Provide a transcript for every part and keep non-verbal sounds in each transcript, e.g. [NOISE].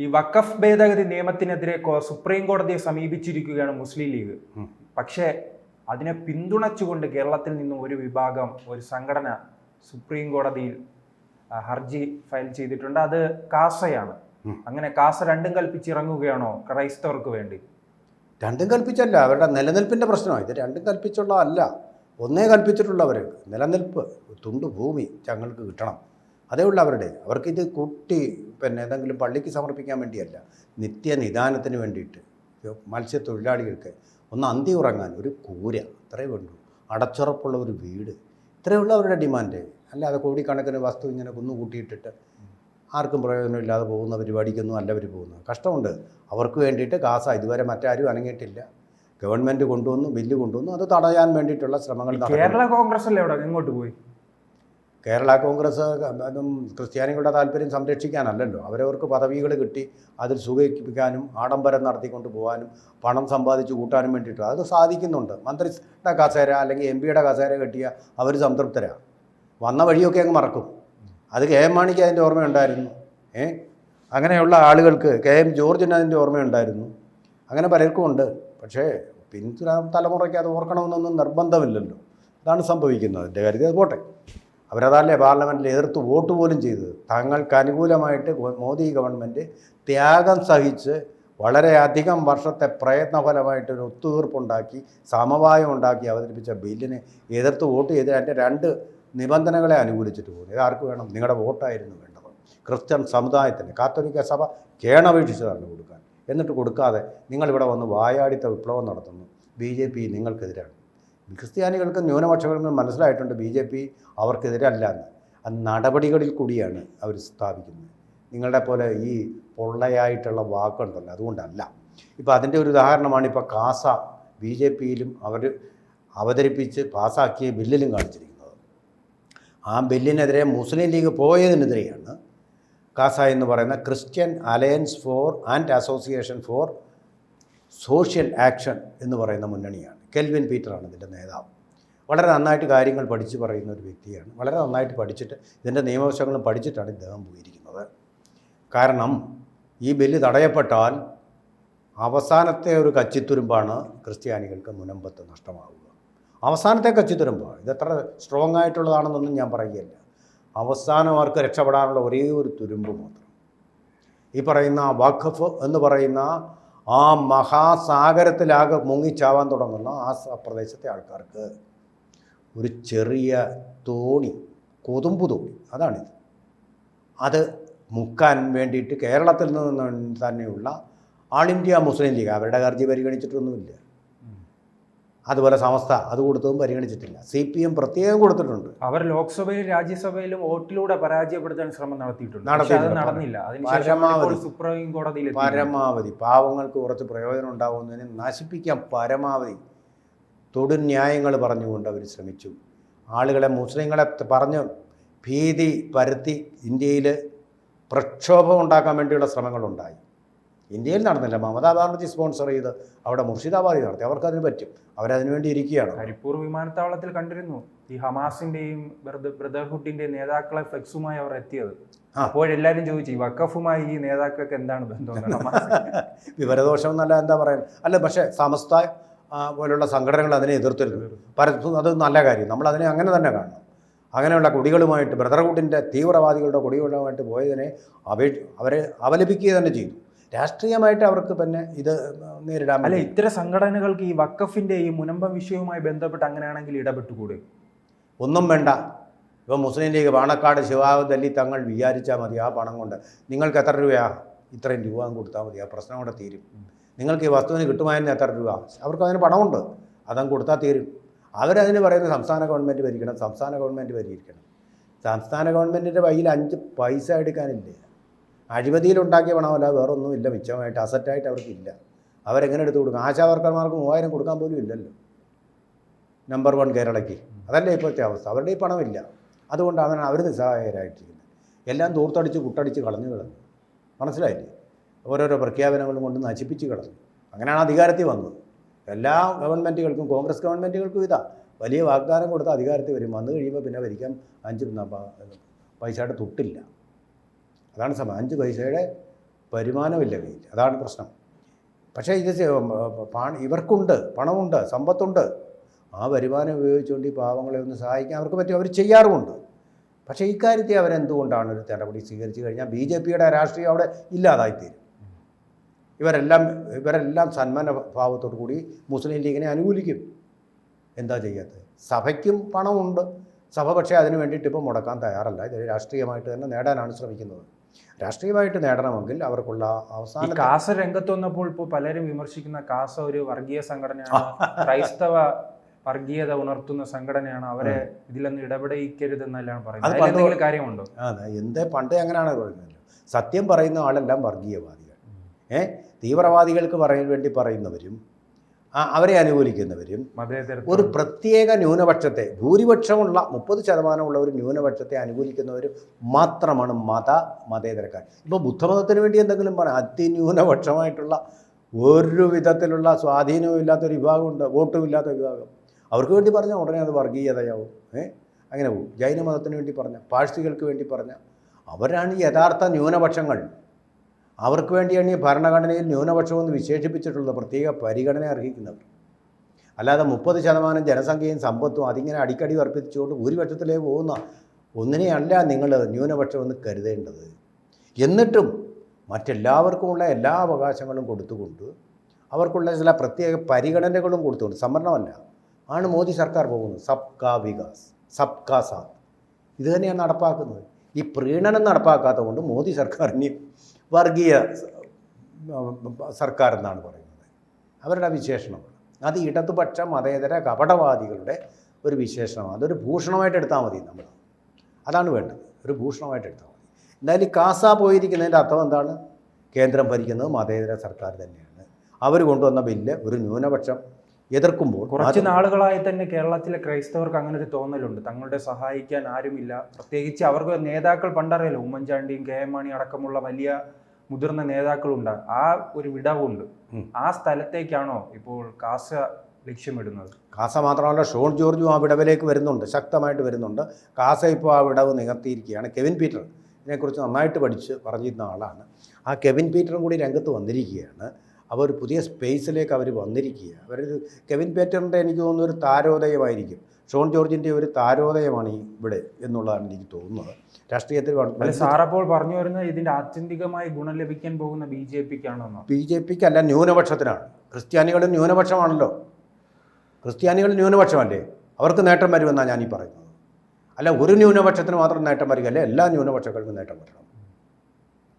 ഈ വഖഫ് ഭേദഗതി നിയമത്തിനെതിരെ സുപ്രീം കോടതിയെ സമീപിച്ചിരിക്കുകയാണ് മുസ്ലിം ലീഗ്. പക്ഷേ അതിനെ പിന്തുണച്ചുകൊണ്ട് കേരളത്തിൽ നിന്നും ഒരു വിഭാഗം ഒരു സംഘടന സുപ്രീം കോടതിയിൽ ഹർജി ഫയൽ ചെയ്തിട്ടുണ്ട്. അത് കാസയാണ്. അങ്ങനെ കാസ രണ്ടും കൽപ്പിച്ചിറങ്ങുകയാണോ ക്രൈസ്തവർക്ക് വേണ്ടി? രണ്ടും കൽപ്പിച്ചല്ല. അവരുടെ നിലനിൽപ്പിന്റെ പ്രശ്നമാണ്. ഇത് രണ്ടും കൽപ്പിച്ചുള്ള അല്ല ഒന്നേ കൽപ്പിച്ചിട്ടുള്ളവർ നിലനിൽപ്പ് തുണ്ട് ഭൂമി ഞങ്ങൾക്ക് കിട്ടണം. അതേ ഉള്ളൂ അവരുടെ. അവർക്കിത് കുട്ടി പിന്നെ ഏതെങ്കിലും പള്ളിക്ക് സമർപ്പിക്കാൻ വേണ്ടിയല്ല നിത്യനിദാനത്തിന് വേണ്ടിയിട്ട്. മത്സ്യത്തൊഴിലാളികൾക്ക് ഒന്ന് അന്തി ഉറങ്ങാൻ ഒരു കൂര അത്രേ വേണ്ടൂ. അടച്ചുറപ്പുള്ള ഒരു വീട്. ഇത്രയേ ഉള്ളൂ അവരുടെ ഡിമാൻഡ്. അല്ലാതെ കോടിക്കണക്കിന് വസ്തു ഇങ്ങനെ കുന്നുകൂട്ടിയിട്ടിട്ട് ആർക്കും പ്രയോജനമില്ലാതെ പോകുന്ന പരിപാടിക്കൊന്നും അല്ല അവർ പോകുന്നത്. കഷ്ടമുണ്ട്. അവർക്ക് വേണ്ടിയിട്ട് കാസ ഇതുവരെ മറ്റാരും അനങ്ങിയിട്ടില്ല. ഗവൺമെന്റ് കൊണ്ടുവന്നു ബില്ല് കൊണ്ടുവന്നു അത് തടയാൻ വേണ്ടിയിട്ടുള്ള ശ്രമങ്ങൾ. കേരള കോൺഗ്രസ് അല്ലേ അവിടെ എങ്ങോട്ട് പോയി? കേരള കോൺഗ്രസ് അതും ക്രിസ്ത്യാനികളുടെ താല്പര്യം സംരക്ഷിക്കാനല്ലല്ലോ. അവരവർക്ക് പദവികൾ കിട്ടി അതിൽ സുഖിപ്പിക്കാനും ആഡംബരം നടത്തിക്കൊണ്ട് പോകാനും പണം സമ്പാദിച്ച് കൂട്ടാനും വേണ്ടിയിട്ട്. അത് സാധിക്കുന്നുണ്ട്. മന്ത്രിയുടെ കസേര അല്ലെങ്കിൽ എം പിയുടെ കസേര കിട്ടിയ അവർ സംതൃപ്തരാണ് വന്ന വഴിയൊക്കെ അങ്ങ് മറക്കും. അത് കെ എം മാണിക്ക് അതിന്റെ ഓർമ്മയുണ്ടായിരുന്നു. ഏ? അങ്ങനെയുള്ള ആളുകൾക്ക് കെ എം ജോർജിന് അതിന്റെ ഓർമ്മയുണ്ടായിരുന്നു. അങ്ങനെ പലർക്കും ഉണ്ട്. പക്ഷേ പിൻ തലമുറയ്ക്ക് അത് ഓർക്കണമെന്നൊന്നും നിർബന്ധമില്ലല്ലോ. അതാണ് സംഭവിക്കുന്നത്. എന്റെ കാര്യത്തിൽ അത് പോട്ടെ. അവരതല്ലേ പാർലമെന്റിൽ എതിർത്ത് വോട്ട് പോലും ചെയ്തത്. തങ്ങൾക്ക് അനുകൂലമായിട്ട് മോദി ഗവൺമെന്റ് ത്യാഗം സഹിച്ച് വളരെയധികം വർഷത്തെ പ്രയത്നഫലമായിട്ട് ഒരു ഒത്തുതീർപ്പുണ്ടാക്കി സമവായം ഉണ്ടാക്കി അവതരിപ്പിച്ച ബില്ലിനെ എതിർത്ത് വോട്ട് ചെയ്ത് അതിന്റെ രണ്ട് നിബന്ധനകളെ അനുകൂലിച്ചിട്ട് പോകുന്നു ഇത് ആർക്ക് വേണം? നിങ്ങളുടെ വോട്ടായിരുന്നു വേണ്ടത്. ക്രിസ്ത്യൻ സമുദായത്തിന് കാത്തോലിക്ക സഭ കേണപേക്ഷിച്ചതാണ് കൊടുക്കാൻ. എന്നിട്ട് കൊടുക്കാതെ നിങ്ങളിവിടെ വന്ന് വായാടിത്ത വിപ്ലവം നടത്തുന്നു. ബി ജെ പി നിങ്ങൾക്കെതിരാണ്. ക്രിസ്ത്യാനികൾക്ക് ന്യൂനപക്ഷങ്ങൾക്ക് മനസ്സിലായിട്ടുണ്ട് ബി ജെ പി അവർക്കെതിരല്ല എന്ന് അത് നടപടികളിൽ കൂടിയാണ് അവർ സ്ഥാപിക്കുന്നത്. നിങ്ങളുടെ പോലെ ഈ പൊള്ളയായിട്ടുള്ള വാക്കുണ്ടല്ലോ അതുകൊണ്ടല്ല. ഇപ്പോൾ അതിന്റെ ഒരു ഉദാഹരണമാണ് ഇപ്പോൾ കാസ ബി ജെ പിയിലും അവർ അവതരിപ്പിച്ച് പാസ്സാക്കിയ ബില്ലിലും കാണിച്ചിരിക്കുന്നത്. ആ ബില്ലിനെതിരെ മുസ്ലിം ലീഗ് പോയതിനെതിരെയാണ് കാസ എന്ന് പറയുന്ന Christian alliance for and association for social action എന്ന് പറയുന്ന മുന്നണിയാണ്. കെൽവിൻ പീറ്ററാണ് ഇതിന്റെ നേതാവ്. വളരെ നന്നായിട്ട് കാര്യങ്ങൾ പഠിച്ച് പറയുന്ന ഒരു വ്യക്തിയാണ്. വളരെ നന്നായിട്ട് പഠിച്ചിട്ട് ഇതിന്റെ നിയമവശങ്ങളും പഠിച്ചിട്ടാണ് ഇദ്ദേഹം പോയിരിക്കുന്നത്. കാരണം ഈ ബില്ല് തടയപ്പെട്ടാൽ അവസാനത്തെ ഒരു കച്ചിത്തുരുമ്പാണ് ക്രിസ്ത്യാനികൾക്ക് മുനമ്പത്ത് നഷ്ടമാവുക. അവസാനത്തെ കച്ചിത്തുരുമ്പാണ് ഇതെത്ര സ്ട്രോങ് ആയിട്ടുള്ളതാണെന്നൊന്നും ഞാൻ പറയുകയില്ല. അവസാനം അവർക്ക് രക്ഷപ്പെടാനുള്ള ഒരേ ഒരു തുരുമ്പ് മാത്രം. ഈ പറയുന്ന വഖഫ് എന്ന് പറയുന്ന ആ മഹാസാഗരത്തിലാകെ മുങ്ങിച്ചാവാൻ തുടങ്ങുന്ന ആ പ്രദേശത്തെ ആൾക്കാർക്ക് ഒരു ചെറിയ തോണി കൊതുമ്പ് തോണി അതാണിത്. അത് മുക്കാൻ വേണ്ടിയിട്ട് കേരളത്തിൽ നിന്ന് തന്നെയുള്ള ആൾ ഇന്ത്യ മുസ്ലിം ലീഗ് അവരുടെ ഹർജി പരിഗണിച്ചിട്ടൊന്നുമില്ല. അതുപോലെ സമസ്ത അത് കൊടുത്തതും പരിഗണിച്ചിട്ടില്ല. സി പി എം പ്രത്യേകം കൊടുത്തിട്ടുണ്ട്. അവർ ലോക്സഭയിലും രാജ്യസഭയിലും വോട്ടിലൂടെ പരാജയപ്പെടുത്താൻ ശ്രമം നടത്തിയിട്ടുണ്ട്. നടന്നില്ല. പരമാവധി. സുപ്രീം കോടതിയിൽ പരമാവധി. പാവങ്ങൾക്ക് കുറച്ച് പ്രയോജനം ഉണ്ടാകുന്നതിന് നശിപ്പിക്കാൻ പരമാവധി. തൊടുന്യായങ്ങൾ പറഞ്ഞുകൊണ്ട് അവർ ശ്രമിച്ചു. ആളുകളെ മുസ്ലിങ്ങളെ പറഞ്ഞ് ഭീതി പരത്തി ഇന്ത്യയിൽ പ്രക്ഷോഭം ഉണ്ടാക്കാൻ വേണ്ടിയുള്ള ശ്രമങ്ങളുണ്ടായി. ഇന്ത്യയിൽ നടന്നില്ല. മമതാ ബാനർജി സ്പോൺസർ ചെയ്ത് അവിടെ മുർഷിദാബാദിൽ നടത്തി. അവർക്കതിന് പറ്റും. അവരതിനു വേണ്ടി ഇരിക്കുകയാണ്. കരിപ്പൂർ വിമാനത്താവളത്തിൽ കണ്ടിരുന്നു. ഈ ഹമാസിന്റെയും ബ്രദ- ബ്രദർഹുഡിന്റെ നേതാക്കളെ ഫ്ലെക്സുമായി അവർ എത്തിയത്. ആ. അപ്പോഴെല്ലാരും ചോദിച്ചു ഈ വക്കഫുമായി ഈ നേതാക്കൾക്ക് എന്താണ് ബന്ധം? [LAUGHS] വിവരദോഷം എന്നല്ല എന്താ പറയാൻ. അല്ല പക്ഷേ സമസ്ത പോലുള്ള സംഘടനകൾ അതിനെ എതിർത്തിരുന്നു. പരസ്പരം അത് നല്ല കാര്യം. നമ്മൾ അതിനെ അങ്ങനെ തന്നെ കാണണം. അങ്ങനെയുള്ള കുടികളുമായിട്ട് ബ്രദർഹുഡിന്റെ തീവ്രവാദികളുടെ കുടികളുമായിട്ട് പോയതിനെ അപേ അവരെ അപലപിക്കുക തന്നെ ചെയ്തു. രാഷ്ട്രീയമായിട്ട് അവർക്ക് പിന്നെ ഇത് നേരിടാൻ അല്ല. ഇത്തരം സംഘടനകൾക്ക് ഈ വക്കഫിന്റെ ഈ മുനമ്പ വിഷയവുമായി ബന്ധപ്പെട്ട് അങ്ങനെയാണെങ്കിൽ ഇടപെട്ടുകൂടെ? ഒന്നും വേണ്ട. ഇപ്പോൾ മുസ്ലിം ലീഗ് പാണക്കാട് ശിവാബ് അലി തങ്ങൾ വിചാരിച്ചാൽ മതി ആ പണം കൊണ്ട്. നിങ്ങൾക്ക് എത്ര രൂപയാ? ഇത്രയും രൂപ കൊടുത്താൽ മതി. ആ പ്രശ്നം കൂടെ തീരും. നിങ്ങൾക്ക് ഈ വസ്തുവിന് കിട്ടുമായിരുന്നു എത്ര രൂപ? അവർക്ക് അതിന് പണമുണ്ട്. അതങ്ങ് കൊടുത്താൽ തീരും. അവരതിന് പറയുന്നത് സംസ്ഥാന ഗവൺമെന്റ് ഭരിക്കണം സംസ്ഥാന ഗവൺമെന്റ് ഭരിക്കണം. സംസ്ഥാന ഗവൺമെന്റിന്റെ കയ്യിൽ അഞ്ച് പൈസ എടുക്കാനില്ല? അഴിമതിയിലുണ്ടാക്കിയ പണമല്ല വേറൊന്നുമില്ല മിച്ചമായിട്ട് അസറ്റായിട്ട് അവർക്കില്ല അവരെങ്ങനെ എടുത്തു കൊടുക്കും? ആശാ വർക്കർമാർക്ക് മൂവായിരം കൊടുക്കാൻ പോലും ഇല്ലല്ലോ. നമ്പർ വൺ കേരളയ്ക്ക്. അതല്ലേ ഇപ്പോഴത്തെ അവസ്ഥ. അവരുടെ ഈ പണമില്ല. അതുകൊണ്ടാണ് അവർ നിസ്സഹായരായിട്ടിരിക്കുന്നത്. എല്ലാം തൂർത്തടിച്ച് കുട്ടടിച്ച് കളഞ്ഞു കളഞ്ഞു മനസ്സിലായില്ലേ? ഓരോരോ പ്രഖ്യാപനങ്ങളും കൊണ്ട് നശിപ്പിച്ച് കളഞ്ഞു അങ്ങനെയാണ് അധികാരത്തിൽ വന്നത്. എല്ലാ ഗവൺമെന്റുകൾക്കും കോൺഗ്രസ് ഗവൺമെന്റുകൾക്കും ഇതാ. വലിയ വാഗ്ദാനം കൊടുത്ത അധികാരത്തിൽ വരും. വന്നു കഴിയുമ്പോൾ പിന്നെ ഭരിക്കാൻ അഞ്ച് പൈസയുടെ തൊട്ടില്ല. അതാണ് സമയം അഞ്ച് പൈസയുടെ വരുമാനമില്ല കയ്യിൽ അതാണ് പ്രശ്നം. പക്ഷേ ഇത് പണം ഇവർക്കുണ്ട് പണമുണ്ട് സമ്പത്തുണ്ട്. ആ വരുമാനം ഉപയോഗിച്ചുകൊണ്ട് ഈ പാവങ്ങളെ ഒന്ന് സഹായിക്കാൻ അവർക്ക് പറ്റും അവർ ചെയ്യാറുമുണ്ട്. പക്ഷേ ഇക്കാര്യത്തെ അവരെന്തുകൊണ്ടാണ് ഒരു നടപടി സ്വീകരിച്ചു കഴിഞ്ഞാൽ ബി ജെ പിയുടെ രാഷ്ട്രീയം അവിടെ ഇല്ലാതായിത്തീരും. ഇവരെല്ലാം ഇവരെല്ലാം സന്മാന ഭാവത്തോടു കൂടി മുസ്ലിം ലീഗിനെ അനുകൂലിക്കും. എന്താ ചെയ്യാത്തത്? സഭയ്ക്കും പണമുണ്ട്. സഭ പക്ഷേ അതിന് വേണ്ടിയിട്ട് ഇപ്പോൾ മുടക്കാൻ തയ്യാറല്ല. ഇത് രാഷ്ട്രീയമായിട്ട് തന്നെ നേടാനാണ് ശ്രമിക്കുന്നത്. രാഷ്ട്രീയമായിട്ട് നേടണമെങ്കിൽ അവർക്കുള്ള അവസാന കാസ രംഗത്ത് വന്നപ്പോൾ ഇപ്പോൾ പലരും വിമർശിക്കുന്ന കാസ ഒരു വർഗീയ സംഘടനയാണ്. ക്രൈസ്തവ വർഗീയത ഉണർത്തുന്ന സംഘടനയാണ്. അവരെ ഇതിലൊന്നും ഇടപെടയിക്കരുതെന്നല്ലാണ് പറയുന്നത്. എന്തെങ്കിലും കാര്യമുണ്ടോ? അതെ എന്തേ പണ്ട് അങ്ങനെയാണ് പറയുന്നത്. സത്യം പറയുന്ന ആളെല്ലാം വർഗീയവാദികൾ. ഏഹ് തീവ്രവാദികൾക്ക് പറയാൻ വേണ്ടി പറയുന്നവരും അവരെ അനുകൂലിക്കുന്നവരും ഒരു പ്രത്യേക ന്യൂനപക്ഷത്തെ ഭൂരിപക്ഷമുള്ള മുപ്പത് ശതമാനമുള്ള ഒരു ന്യൂനപക്ഷത്തെ അനുകൂലിക്കുന്നവരും മാത്രമാണ് മത മതേതരക്കാർ. ഇപ്പോൾ ബുദ്ധമതത്തിന് വേണ്ടി എന്തെങ്കിലും പറയാം. അതിന്യൂനപക്ഷമായിട്ടുള്ള ഒരു വിധത്തിലുള്ള സ്വാധീനവും ഇല്ലാത്തൊരു വിഭാഗമുണ്ട് വോട്ടും ഇല്ലാത്ത വിഭാഗം. അവർക്ക് വേണ്ടി പറഞ്ഞാൽ ഉടനെ അത് വർഗീയതയാവും. ഏ? അങ്ങനെ പോകും ജൈന മതത്തിന് വേണ്ടി പറഞ്ഞ പാഴ്സികൾക്ക് വേണ്ടി പറഞ്ഞ അവരാണ് യഥാർത്ഥ ന്യൂനപക്ഷങ്ങൾ. അവർക്ക് വേണ്ടിയാണ് ഈ ഭരണഘടനയിൽ ന്യൂനപക്ഷമെന്ന് വിശേഷിപ്പിച്ചിട്ടുള്ളത് പ്രത്യേക പരിഗണന അർഹിക്കുന്നവർ അല്ലാതെ മുപ്പത് ശതമാനം ജനസംഖ്യയും സമ്പത്തും അതിങ്ങനെ അടിക്കടി വർപ്പിച്ചുകൊണ്ട് ഭൂരിപക്ഷത്തിലേക്ക് പോകുന്ന ഒന്നിനെയല്ല നിങ്ങൾ ന്യൂനപക്ഷമെന്ന് കരുതേണ്ടത്. എന്നിട്ടും മറ്റെല്ലാവർക്കുമുള്ള എല്ലാ അവകാശങ്ങളും കൊടുത്തുകൊണ്ട് അവർക്കുള്ള ചില പ്രത്യേക പരിഗണനകളും കൊടുത്തുകൊണ്ട് സംവരണമല്ല. ആണ് മോദി സർക്കാർ പോകുന്നത്. സബ്കാ വികാസ് സബ്കാ സാത്ത്. ഇത് തന്നെയാണ് നടപ്പാക്കുന്നത്. ഈ പ്രീണനം നടപ്പാക്കാത്തത് കൊണ്ട് മോദി സർക്കാർ ഇനി വർഗീയ സർക്കാർ എന്നാണ് പറയുന്നത്. അവരുടെ വിശേഷണമാണ് അത് ഇടതുപക്ഷ മതേതര കപടവാദികളുടെ ഒരു വിശേഷണമാണ് അതൊരു ഭൂഷണമായിട്ട് എടുത്താൽ മതി നമ്മൾ. അതാണ് വേണ്ടത്. ഒരു ഭൂഷണമായിട്ട് എടുത്താൽ മതി. എന്തായാലും ഈ കാസ പോയിരിക്കുന്നതിന്റെ അർത്ഥം എന്താണ്? കേന്ദ്രം ഭരിക്കുന്നത് മതേതര സർക്കാർ തന്നെയാണ്. അവർ കൊണ്ടുവന്ന ബില്ല് ഒരു ന്യൂനപക്ഷം എതിർക്കുമ്പോൾ കുറച്ച് നാളുകളായി തന്നെ കേരളത്തിലെ ക്രൈസ്തവർക്ക് അങ്ങനെ ഒരു തോന്നലുണ്ട്. തങ്ങളുടെ സഹായിക്കാൻ ആരുമില്ല. പ്രത്യേകിച്ച് അവർക്ക് നേതാക്കൾ പണ്ടറിയില്ല ഉമ്മൻചാണ്ടിയും കെ എം മാണി അടക്കമുള്ള വലിയ മുതിർന്ന നേതാക്കളുണ്ട്. ആ ഒരു വിടവുണ്ട്. ആ സ്ഥലത്തേക്കാണോ ഇപ്പോൾ കാസ ലക്ഷ്യമിടുന്നത്? കാസ മാത്രമല്ല ഷോൺ ജോർജും ആ വിടവിലേക്ക് വരുന്നുണ്ട്. ശക്തമായിട്ട് വരുന്നുണ്ട്. കാസ ഇപ്പോൾ ആ വിടവ് നികത്തിയിരിക്കുകയാണ്. കെവിൻ പീറ്റർ ഇതിനെക്കുറിച്ച് നന്നായിട്ട് പഠിച്ച് പറഞ്ഞിരുന്ന ആളാണ്. ആ കെവിൻ പീറ്ററും കൂടി രംഗത്ത് വന്നിരിക്കുകയാണ്. അവർ പുതിയ സ്പേസിലേക്ക് അവർ വന്നിരിക്കുക അവർ കെവിൻ പീറ്ററിന്റെ എനിക്ക് തോന്നുന്ന ഒരു താരോദയമായിരിക്കും. ഷോൺ ജോർജിന്റെ ഒരു താരോദയമാണ് ഈ ഇവിടെ എന്നുള്ളതാണ് എനിക്ക് തോന്നുന്നത്. രാഷ്ട്രീയത്തിൽ സാറപ്പോൾ പറഞ്ഞു വരുന്ന ഇതിന്റെ ആത്യന്തികമായി ഗുണം ലഭിക്കാൻ പോകുന്ന ബി ജെ പിക്കാണെന്നോ? ബി ജെ പിക്ക് അല്ല ന്യൂനപക്ഷത്തിനാണ്. ക്രിസ്ത്യാനികൾ ന്യൂനപക്ഷമാണല്ലോ. ക്രിസ്ത്യാനികൾ ന്യൂനപക്ഷമല്ലേ? അവർക്ക് നേട്ടം വരുമെന്നാണ് ഞാനീ പറയുന്നത്. അല്ല ഒരു ന്യൂനപക്ഷത്തിന് മാത്രം നേട്ടം വരികയല്ല? എല്ലാ ന്യൂനപക്ഷങ്ങൾക്കും നേട്ടം വരണം.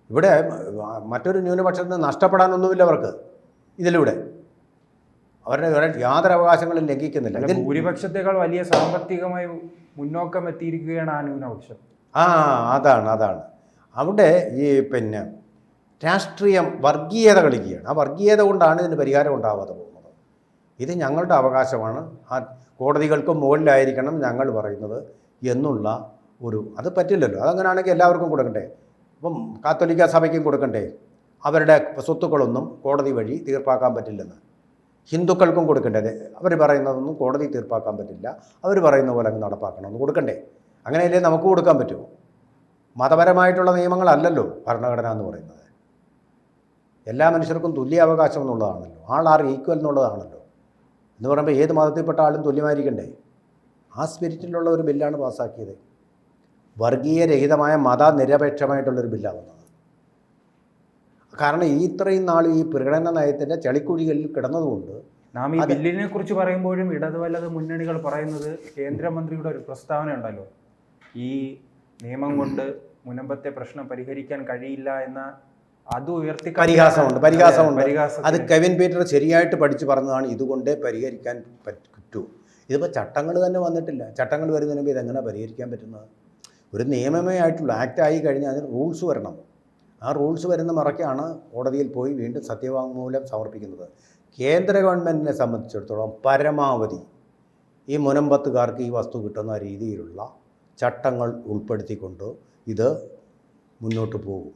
ഇവിടെ മറ്റൊരു ന്യൂനപക്ഷത്തിന് നഷ്ടപ്പെടാനൊന്നുമില്ല അവർക്ക് ഇതിലൂടെ. അവരുടെ യാതൊരു അവകാശങ്ങളും ലംഘിക്കുന്നില്ല. ഇതിൽ ഭൂരിപക്ഷത്തെക്കാൾ വലിയ സാമ്പത്തികമായി മുന്നോക്കം എത്തിയിരിക്കുകയാണ് ആ ന്യൂനപക്ഷം. ആ അതാണ് അതാണ്. അവിടെ ഈ പിന്നെ രാഷ്ട്രീയം വർഗീയത കളിക്കുകയാണ്. ആ വർഗീയത കൊണ്ടാണ് ഇതിന് പരിഹാരം ഉണ്ടാവാതെ പോകുന്നത്. ഇത് ഞങ്ങളുടെ അവകാശമാണ്. ആ കോടതികൾക്കും മുകളിലായിരിക്കണം ഞങ്ങൾ പറയുന്നത് എന്നുള്ള ഒരു അത് പറ്റില്ലല്ലോ. അതങ്ങനെയാണെങ്കിൽ എല്ലാവർക്കും കൊടുക്കണ്ടേ? ഇപ്പം കാത്തോലിക്ക സഭയ്ക്കും കൊടുക്കണ്ടേ? അവരുടെ സ്വത്തുക്കളൊന്നും കോടതി വഴി തീർപ്പാക്കാൻ പറ്റില്ലെന്ന്. ഹിന്ദുക്കൾക്കും കൊടുക്കേണ്ടത് അവർ പറയുന്നതൊന്നും കോടതി തീർപ്പാക്കാൻ പറ്റില്ല. അവർ പറയുന്ന പോലെ അങ്ങ് നടപ്പാക്കണമെന്ന് കൊടുക്കണ്ടേ? അങ്ങനെയല്ലേ നമുക്ക് കൊടുക്കാൻ പറ്റുമോ മതപരമായിട്ടുള്ള നിയമങ്ങളല്ലല്ലോ ഭരണഘടന എന്ന് പറയുന്നത്. എല്ലാ മനുഷ്യർക്കും തുല്യ അവകാശം എന്നുള്ളതാണല്ലോ. ആൾ ആർ ഈക്വൽ എന്നുള്ളതാണല്ലോ. എന്ന് പറയുമ്പോൾ ഏത് മതത്തിൽപ്പെട്ട ആളും തുല്യമായിരിക്കണ്ടേ? ആ സ്പിരിറ്റിലുള്ള ഒരു ബില്ലാണ് പാസ്സാക്കിയത്. വർഗീയരഹിതമായ മതനിരപേക്ഷമായിട്ടുള്ളൊരു ബില്ലാണ് വന്നത് കാരണം ഈ ഇത്രയും നാൾ ഈ പ്രകടന നയത്തിന്റെ ചളിക്കുഴികളിൽ കിടന്നതുകൊണ്ട് നാം ഈ ബില്ലിനെ കുറിച്ച് പറയുമ്പോഴും ഇടത് വലത് മുന്നണികൾ പറയുന്നത് കേന്ദ്രമന്ത്രിയുടെ ഒരു പ്രസ്താവന ഉണ്ടല്ലോ. ഈ നിയമം കൊണ്ട് മുനമ്പത്തെ പ്രശ്നം പരിഹരിക്കാൻ കഴിയില്ല എന്ന അത് ഉയർത്തി പരിഹാസമുണ്ട്, പരിഹാസമുണ്ട്. അത് കെവിൻ പീറ്റർ ശരിയായിട്ട് പഠിച്ചു പറഞ്ഞതാണ് ഇതുകൊണ്ടേ പരിഹരിക്കാൻ പറ്റൂ ഇതിപ്പോൾ ചട്ടങ്ങൾ തന്നെ വന്നിട്ടില്ല. ചട്ടങ്ങൾ വരുന്നതിന് മുമ്പ് ഇതെങ്ങനെ പരിഹരിക്കാൻ പറ്റുന്നത്? ഒരു നിയമമേ ആയിട്ടുള്ള. ആക്റ്റായി ആയി കഴിഞ്ഞാൽ അതിന് റൂൾസ് വരണം. ആ റൂൾസ് വരുന്ന മറക്കാണ് കോടതിയിൽ പോയി വീണ്ടും സത്യവാങ്മൂലം സമർപ്പിക്കുന്നത്. കേന്ദ്ര ഗവൺമെന്റിനെ സംബന്ധിച്ചിടത്തോളം പരമാവധി ഈ മുനമ്പത്തുകാർക്ക് ഈ വസ്തു കിട്ടുന്ന രീതിയിലുള്ള ചട്ടങ്ങൾ ഉൾപ്പെടുത്തിക്കൊണ്ട് ഇത് മുന്നോട്ട് പോകും.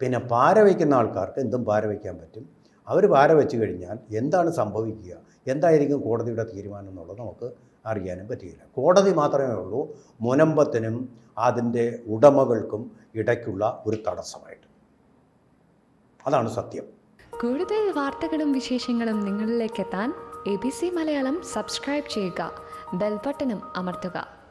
പിന്നെ പാര വയ്ക്കുന്ന ആൾക്കാർക്ക് എന്തും പാര വയ്ക്കാൻ പറ്റും. അവർ വാര വെച്ച് കഴിഞ്ഞാൽ എന്താണ് സംഭവിക്കുക? എന്തായിരിക്കും കോടതിയുടെ തീരുമാനം എന്നുള്ളത് നമുക്ക് അറിയാനും പറ്റുകയില്ല കോടതി മാത്രമേ ഉള്ളൂ മുനമ്പത്തിനും അതിന്റെ ഉടമകൾക്കും ഇടയ്ക്കുള്ള ഒരു തടസ്സമായിട്ട്. അതാണ് സത്യം. കൂടുതൽ വാർത്തകളും വിശേഷങ്ങളും നിങ്ങളിലേക്ക് എത്താൻ A B C Malayalam subscribe ചെയ്യുക. ബെൽബട്ടനും അമർത്തുക.